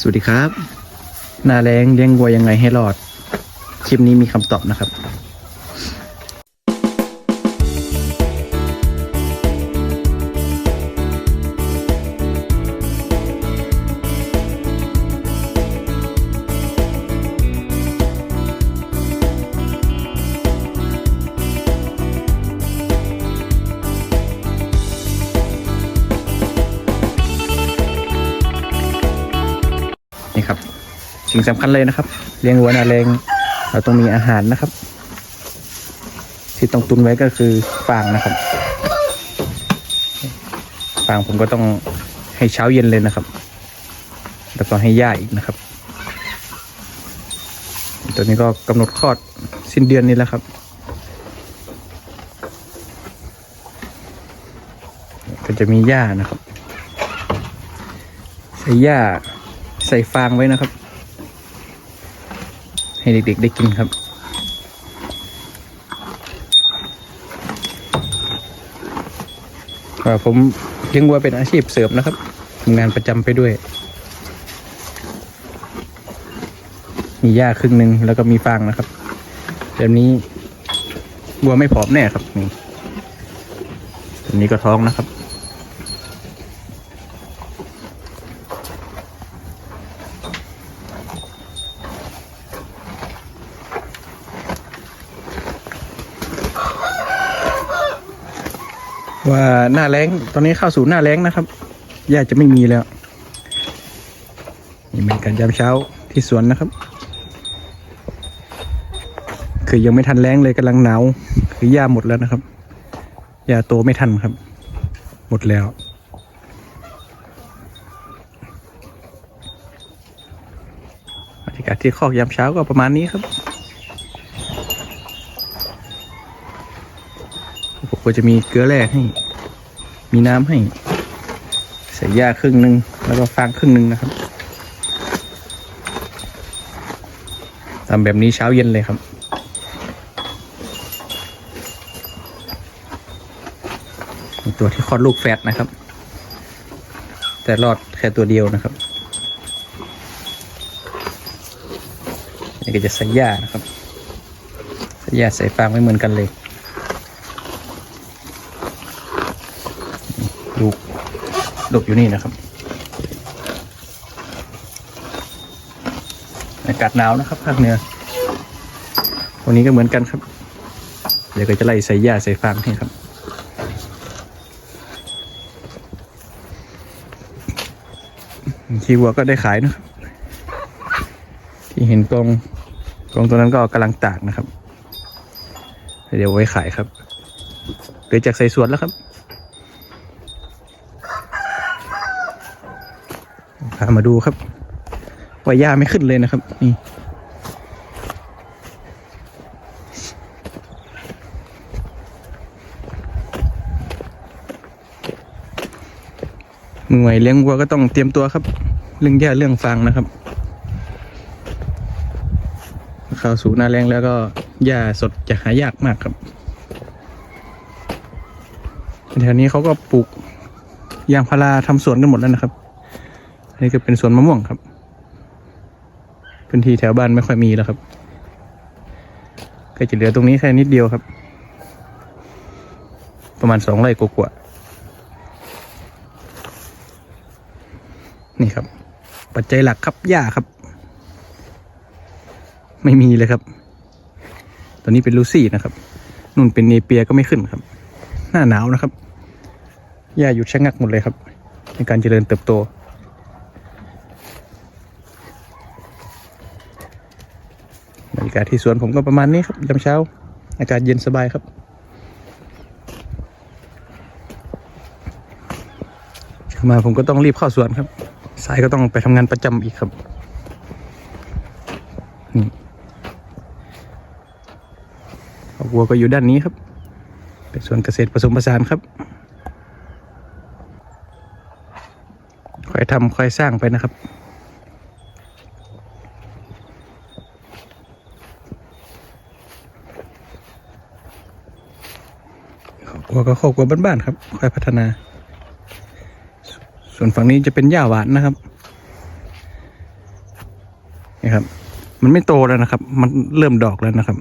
สวัสดีครับ หนาแรงเลี้ยงวัวยังไงให้รอด คลิปนี้มีคำตอบนะครับ ครับ สิ่งสำคัญเลยนะครับ เลี้ยงวัวนาแรงเราต้องมีอาหารนะครับ ที่ต้องตุนไว้ก็คือฟางนะครับฟางผมก็ต้องให้เช้าเย็นเลยนะครับ แล้วก็ให้หญ้าอีกนะครับ ตัวนี้ก็กำหนดคลอดสิ้นเดือนนี้แล้วครับก็จะมีหญ้านะครับใส่หญ้า ใส่ฟางไว้นะครับ ให้เด็กๆได้กินครับ ผมเลี้ยงวัวเป็นอาชีพเสริมนะครับทำงานประจำไปด้วย มีหญ้าครึ่งหนึ่งแล้วก็มีฟางนะครับแบบนี้วัวไม่ผอมแน่ครับนี่ตัวนี้ก็ท้องนะครับ ว่าหน้าแรงตอนนี้เข้าสู่หน้าแรงนะครับหญ้าจะไม่มีแล้ว นี่เป็นการยามเช้าที่สวนนะครับ คือยังไม่ทันแรงเลยกำลังหนาวคือหญ้าหมดแล้วนะครับหญ้าโตไม่ทันครับ หมดแล้วบรรยากาศที่คอกยามเช้าก็ประมาณนี้ครับ ผม ก็จะมีเกลือแร่ให้ มีน้ำให้ ใส่หญ้าครึ่งหนึ่งแล้วก็ฟางครึ่งหนึ่งนะครับทำแบบนี้เช้าเย็นเลยครับมีตัวที่คลอดลูกแฟตนะครับ แต่รอดแค่ตัวเดียวนะครับนี่ก็จะใส่หญ้านะครับใส่หญ้าใส่ฟางไม่เหมือนกันเลย ลูก ลูกอยู่นี่นะครับ อากาศหนาวนะครับภาคเหนือวันนี้ก็เหมือนกันครับ เดี๋ยวก็จะไล่ใส่หญ้าใส่ฟางให้ครับทีวัวก็ได้ขายนะครับ ที่เห็นกรงกรงตัวนั้นก็กำลังตากนะครับ เดี๋ยวไว้ขายครับเหลือจากใส่สวนแล้วครับ พามาดูครับว่าหญ้าไม่ขึ้นเลยนะครับ นี่มือใหม่เลี้ยงวัวก็ต้องเตรียมตัวครับ เรื่องหญ้าเรื่องฟางนะครับเข้าสู่หน้าแรงแล้วก็หญ้าสดจะหายากมากครับแถวนี้เขาก็ปลูกยางพาราทำสวนกันหมดแล้วนะครับ อันนี้ก็เป็นสวนมะม่วงครับ พื้นที่แถวบ้านไม่ค่อยมีแล้วครับ ก็จะเหลือตรงนี้แค่นิดเดียวครับ ประมาณสองไร่กว่าๆนี่ครับ ปัจจัยหลักครับหญ้าครับ ไม่มีเลยครับ ตัวนี้เป็นลูซี่นะครับนุ่นเป็นเนเปียก็ไม่ขึ้นครับ หน้าหนาวนะครับหญ้าหยุดชะงักหมดเลยครับ ในการเจริญเติบโต รยากาศที่สวนผมก็ประมาณนี้ครับยามเช้า อากาศเย็นสบายครับ มาผมก็ต้องรีบเข้าสวนครับสายก็ต้องไปทำงานประจำอีกครับนี่ครอบครัวก็อยู่ด้านนี้ครับ เป็นสวนเกษตรผสมผสานครับค่อยทำค่อยสร้างไปนะครับ ครอบครัวก็ครอบครัวบ้านๆครับ ค่อยพัฒนา ส่วนฝั่งนี้จะเป็นหญ้าหวานนะครับนี่ครับ มันไม่โตแล้วนะครับ มันเริ่มดอกแล้วนะครับ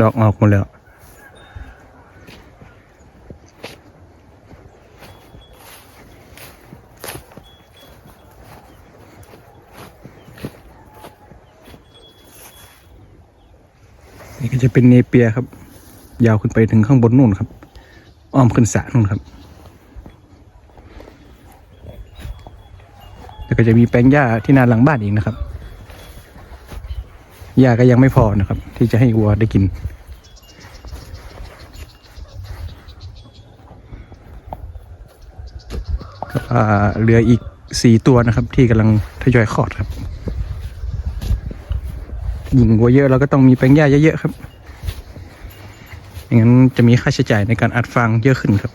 ดอกออกหมดแล้วนี่ก็จะเป็นเนเปียครับ ยาวขึ้นไปถึงข้างบนนู่นครับ อ้อมขึ้นสระนู่นครับ แล้วก็จะมีแปลงหญ้าที่นาหลังบ้านอีกนะครับหญ้าก็ยังไม่พอนะครับ ที่จะให้วัวได้กิน เหลืออีกสี่ตัวนะครับ ที่กำลังทยอยคลอดครับ ยิงวัวเยอะเราก็ต้องมีแปลงหญ้าเยอะๆครับ อย่างนั้นจะมีค่าใช้จ่ายในการอัดฟางเยอะขึ้นครับ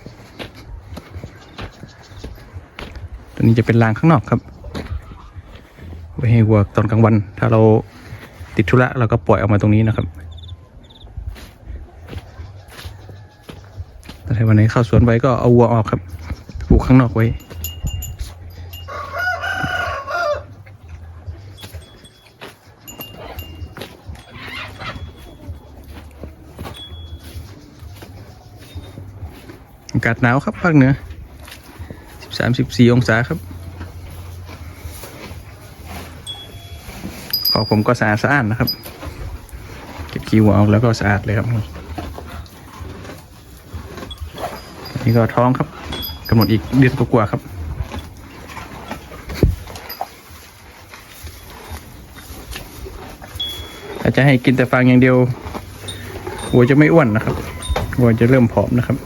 ตัวนี้จะเป็นรางข้างนอกครับ ไว้ให้วัวตอนกลางวัน ถ้าเราติดธุระเราก็ปล่อยออกมาตรงนี้นะครับแต่ถ้าวันไหนเข้าสวนไว้ก็เอาวัวออกครับผูกข้างนอกไว้ อากาศหนาวครับภาคเหนือสิบสามสิบสี่องศาครับขอผมก็สะอาดสะอาดนะครับ เก็บขี้วัวออกแล้วก็สะอาดเลยครับนี่ก็ท้องครับกำหนดอีกเดือนกว่าๆครับถ้าจะให้กินแต่ฟางอย่างเดียววัวจะไม่อ้วนนะครับวัวจะเริ่มผอมนะครับ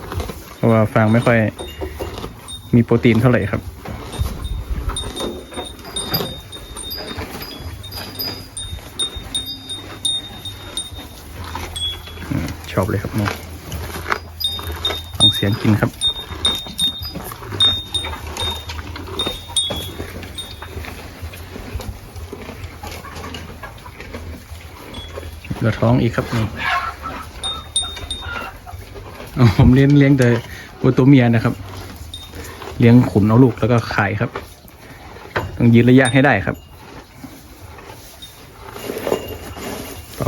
ราะว่าฟางไม่ค่อยมีโปรตีนเท่าไหร่ครับอืมชอบเลยครับนี่ฟังเสียงกินครับเหลือท้องอีกครับนี่ผมเลี้ยงเลี้ยงแต่ วัวตัวเมียนะครับ เลี้ยงขุนเอาลูกแล้วก็ขายครับ ต้องยืนระยะให้ได้ครับ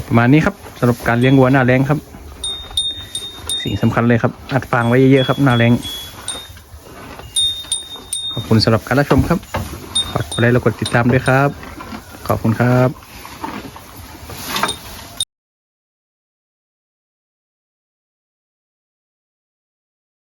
ประมาณนี้ครับสำหรับการเลี้ยงวัวหน้าแรงครับ สิ่งสำคัญเลยครับ อัดฟางไว้เยอะๆครับ หน้าแรงขอบคุณสำหรับการรับชมครับฝากกดไลค์และกดติดตามด้วยครับ ขอบคุณครับ